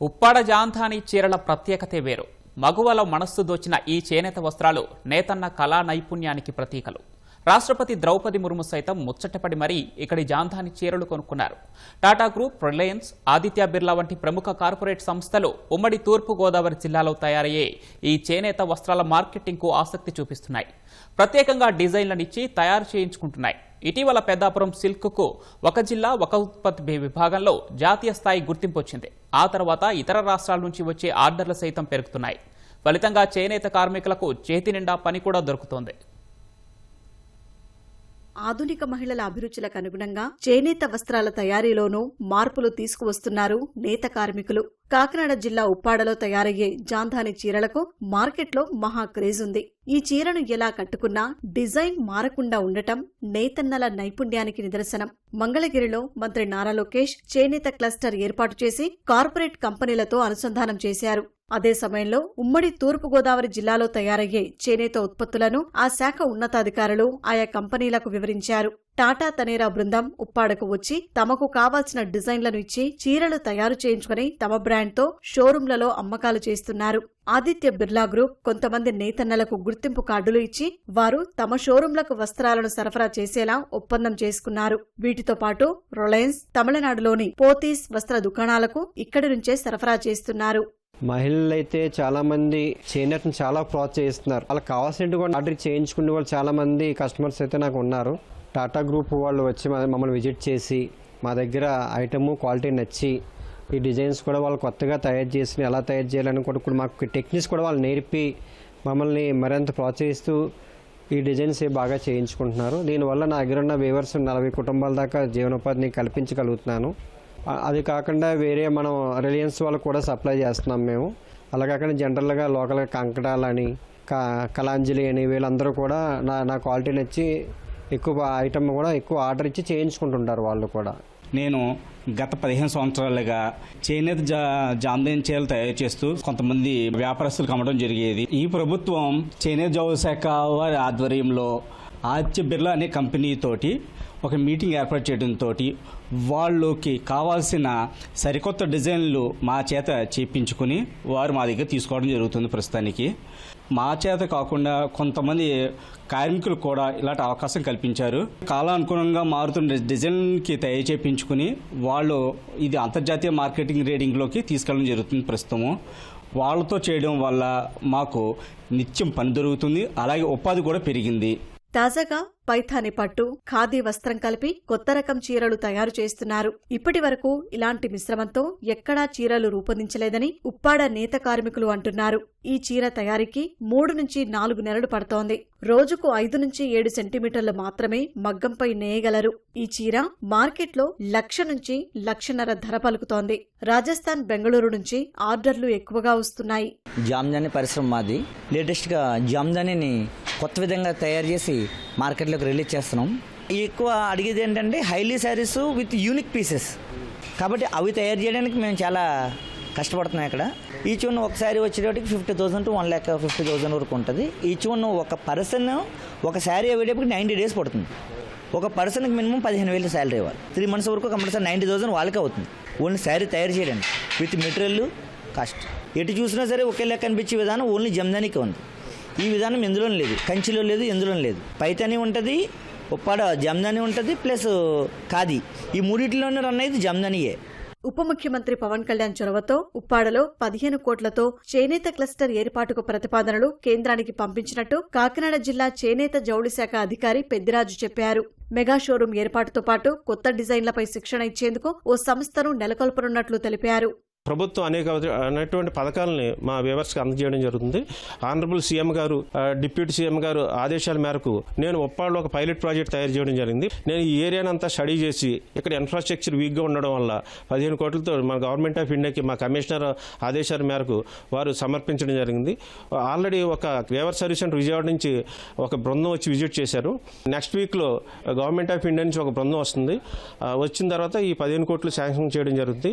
ఉప్పాడ జాంధాని చీరల ప్రత్యేకతే వేరు. మగువల మనస్సు దోచిన ఈ చేనేత వస్త్రాలు నేతన్న కళా నైపుణ్యానికి ప్రతీకలు. రాష్ట్రపతి ద్రౌపది ముర్ము సైతం ముచ్చటపడి మరీ ఇక్కడి జాంధాని చీరలు కొనుక్కున్నారు. టాటా గ్రూప్ రిలయన్స్ ఆదిత్య బిర్లా వంటి ప్రముఖ కార్పొరేట్ సంస్థలు ఉమ్మడి తూర్పు గోదావరి జిల్లాలో తయారయ్యే ఈ చేనేత వస్త్రాల మార్కెటింగ్కు ఆసక్తి చూపిస్తున్నాయి. ప్రత్యేకంగా డిజైన్లనిచ్చి తయారు చేయించుకుంటున్నాయి. ఇటీవల పెద్దాపురం సిల్క్కు ఒక జిల్లా ఒక ఉత్పత్తి విభాగంలో జాతీయ స్థాయి గుర్తింపు వచ్చింది. ఆ తర్వాత ఇతర రాష్ట్రాల నుంచి వచ్చే ఆర్డర్లు సైతం పెరుగుతున్నాయి. ఫలితంగా చేనేత కార్మికులకు చేతి నిండా పని కూడా దొరుకుతోంది. ఆధునిక మహిళల అభిరుచులకు అనుగుణంగా చేనేత వస్త్రాల తయారీలోనూ మార్పులు తీసుకువస్తున్నారు నేత కార్మికులు. కాకినాడ జిల్లా ఉప్పాడలో తయారయ్యే జాంధాని చీరలకు మార్కెట్లో మహా క్రేజ్ ఉంది. ఈ చీరను ఎలా కట్టుకున్నా డిజైన్ మారకుండా ఉండటం నేతన్నల నైపుణ్యానికి నిదర్శనం. మంగళగిరిలో మంత్రి నారా లోకేష్ చేనేత క్లస్టర్ ఏర్పాటు చేసి కార్పొరేట్ కంపెనీలతో అనుసంధానం చేశారు. అదే సమయంలో ఉమ్మడి తూర్పుగోదావరి జిల్లాలో తయారయ్యే చేనేత ఉత్పత్తులను ఆ శాఖ ఉన్నతాధికారులు ఆయా కంపెనీలకు వివరించారు. టాటా తనేరా బృందం ఉప్పాడకు వచ్చి తమకు కావాల్సిన డిజైన్లను ఇచ్చి చీరలు తయారు చేయించుకుని తమ బ్రాండ్తో షోరూంలలో అమ్మకాలు చేస్తున్నారు. ఆదిత్య బిర్లా గ్రూప్ కొంతమంది నేతన్నలకు గుర్తింపు కార్డులు ఇచ్చి వారు తమ షోరూంలకు వస్త్రాలను సరఫరా చేసేలా ఒప్పందం చేసుకున్నారు. వీటితో పాటు రిలయన్స్ తమిళనాడులోని పోతీస్ వస్త్ర దుకాణాలకు ఇక్కడి నుంచే సరఫరా చేస్తున్నారు. మహిళలు అయితే చాలా మంది చేనేతను చాలా ప్రోత్సహిస్తున్నారు. వాళ్ళకి కావాల్సినట్టు కూడా ఆర్డర్ చేయించుకునే వాళ్ళు చాలా మంది కస్టమర్స్ అయితే నాకు ఉన్నారు. టాటా గ్రూప్ వాళ్ళు వచ్చి మా- మమ్మల్ని విజిట్ చేసి మా దగ్గర ఐటమ్ క్వాలిటీ నచ్చి ఈ డిజైన్స్ కూడా వాళ్ళు కొత్తగా తయారు చేసి ఎలా తయారు చేయాలని కూడా ఇప్పుడు మాకు టెక్నిక్స్ కూడా వాళ్ళు నేర్పి మమ్మల్ని మరింత ప్రోత్సహిస్తూ ఈ డిజైన్స్ బాగా చేయించుకుంటున్నారు. దీనివల్ల నా దగ్గర ఉన్న వేవర్స్ నలభై కుటుంబాల దాకా జీవనోపాధిని కల్పించగలుగుతున్నాను. అది కాకుండా వేరే మనం రిలయన్స్ వాళ్ళకు కూడా సప్లై చేస్తున్నాం మేము. అలా కాకుండా జనరల్గా లోకల్గా కంకటాలని కా కలాంజలి అని వీళ్ళందరూ కూడా నా నా క్వాలిటీ నచ్చి ఎక్కువ ఐటమ్ కూడా ఎక్కువ ఆర్డర్ ఇచ్చి చేయించుకుంటుంటారు వాళ్ళు కూడా. నేను గత పదిహేను సంవత్సరాలుగా చేనేత జా జాందేన్ చీరలు తయారు చేస్తూ కొంతమంది వ్యాపారస్తులు అమ్మడం జరిగేది. ఈ ప్రభుత్వం చేనేత జౌళి శాఖ వారి ఆధ్వర్యంలో ఆదిత్య బిర్లా అనే కంపెనీతోటి ఒక మీటింగ్ ఏర్పాటు చేయడంతో వాళ్ళకి కావాల్సిన సరికొత్త డిజైన్లు మా చేత చేపించుకుని వారు మా దగ్గర తీసుకోవడం జరుగుతుంది ప్రస్తుతానికి. మా చేత కాకుండా కొంతమంది కార్మికులు కూడా ఇలాంటి అవకాశం కల్పించారు. కాలానుగుణంగా మారుతున్న డిజైన్కి తయారు చేయించుకుని వాళ్ళు ఇది అంతర్జాతీయ మార్కెటింగ్ రేటింగ్లోకి తీసుకెళ్ళడం జరుగుతుంది ప్రస్తుతము వాళ్ళతో చేయడం వల్ల మాకు నిత్యం పని దొరుకుతుంది. అలాగే ఉపాధి కూడా పెరిగింది. తాజాగా పైథాని పట్టు ఖాదీ వస్త్రం కలిపి కొత్త రకం చీరలు తయారు చేస్తున్నారు. ఇప్పటి వరకు ఇలాంటి మిశ్రమంతో ఎక్కడా చీరలు రూపొందించలేదని ఉప్పాడ నేత కార్మికులు అంటున్నారు. ఈ చీర తయారీకి మూడు నుంచి నాలుగు నెలలు పడుతోంది. రోజుకు ఐదు నుంచి ఏడు సెంటీమీటర్లు మాత్రమే మగ్గంపై నేయగలరు. ఈ చీర మార్కెట్లో లక్ష నుంచి లక్షన్నర ధర పలుకుతోంది. రాజస్థాన్ బెంగళూరు నుంచి ఆర్డర్లు ఎక్కువగా వస్తున్నాయి. జామ్దాని పరిశ్రమ మాది. లేటెస్ట్గా జామ్దానిని కొత్త విధంగా తయారు చేసి మార్కెట్లోకి రిలీజ్ చేస్తున్నాం. ఎక్కువ అడిగేది ఏంటంటే highly sarees with unique pieces కాబట్టి అవి తయారు చేయడానికి మేము చాలా కష్టపడుతున్నాం ఇక్కడ. ఈచ్ వన్ ఒక వచ్చేటప్పటికి fifty thousand to one lakh fifty thousand వరకు ఉంటుంది. ఈచ్ వన్ ఒక పర్సన్ ఒక శారీ అయ్యేటప్పటికి నైంటీ డేస్ పడుతుంది. ఒక పర్సన్కి మినిమం పదిహేను వేలు శాలరీ ఇవ్వాలి. త్రీ మంత్స్ వరకు కంపల్సరీ నైంటీ థౌసండ్ వాళ్ళకే అవుతుంది. ఓన్లీ శారీ తయారు చేయడానికి. విత్ మెటీరియల్ కాస్ట్ ఎటు చూసినా సరే ఒకే లెక్క అనిపించే విధానం ఓన్లీ జమ్దానికే ఉంది. ఈ విధానం ఎందులో లేదు. కంచిలో లేదు ఎందులో లేదు. పైతని ఉంటుంది ఉప్పాడ జమ్దని ఉంటుంది ప్లస్ ఖాదీ. ఈ మూడింటిలోనే రన్ అయ్యేది జమ్దనియే. ఉప ముఖ్యమంత్రి పవన్ కళ్యాణ్ చొరవతో ఉప్పాడలో పదిహేను కోట్లతో చేనేత క్లస్టర్ ఏర్పాటుకు ప్రతిపాదనలు కేంద్రానికి పంపించినట్టు కాకినాడ జిల్లా చేనేత జౌళి శాఖ అధికారి పెద్దిరాజు చెప్పారు. మెగా షోరూం ఏర్పాటుతో పాటు కొత్త డిజైన్లపై శిక్షణ ఇచ్చేందుకు ఓ సంస్థను నెలకొల్పనున్నట్లు తెలిపారు. ప్రభుత్వం అనేక అనేటువంటి పథకాలని మా వ్యూవర్స్కి అందజేయడం జరుగుతుంది. ఆనరబుల్ సీఎం గారు డిప్యూటీ సీఎం గారు ఆదేశాల మేరకు నేను ఉప్పాడులో ఒక పైలట్ ప్రాజెక్ట్ తయారు చేయడం జరిగింది. నేను ఈ ఏరియాని అంతా స్టడీ చేసి ఇక్కడ ఇన్ఫ్రాస్ట్రక్చర్ వీక్గా ఉండడం వల్ల పదిహేను కోట్లతో మన గవర్నమెంట్ ఆఫ్ ఇండియాకి మా కమిషనర్ ఆదేశాల మేరకు వారు సమర్పించడం జరిగింది. ఆల్రెడీ ఒక వేవర్ సర్వీస్ సెంటర్ విజయవాడ నుంచి ఒక బృందం వచ్చి విజిట్ చేశారు. నెక్స్ట్ వీక్లో గవర్నమెంట్ ఆఫ్ ఇండియా నుంచి ఒక బృందం వస్తుంది. వచ్చిన తర్వాత ఈ పదిహేను కోట్లు శాంక్షన్ చేయడం జరుగుతుంది.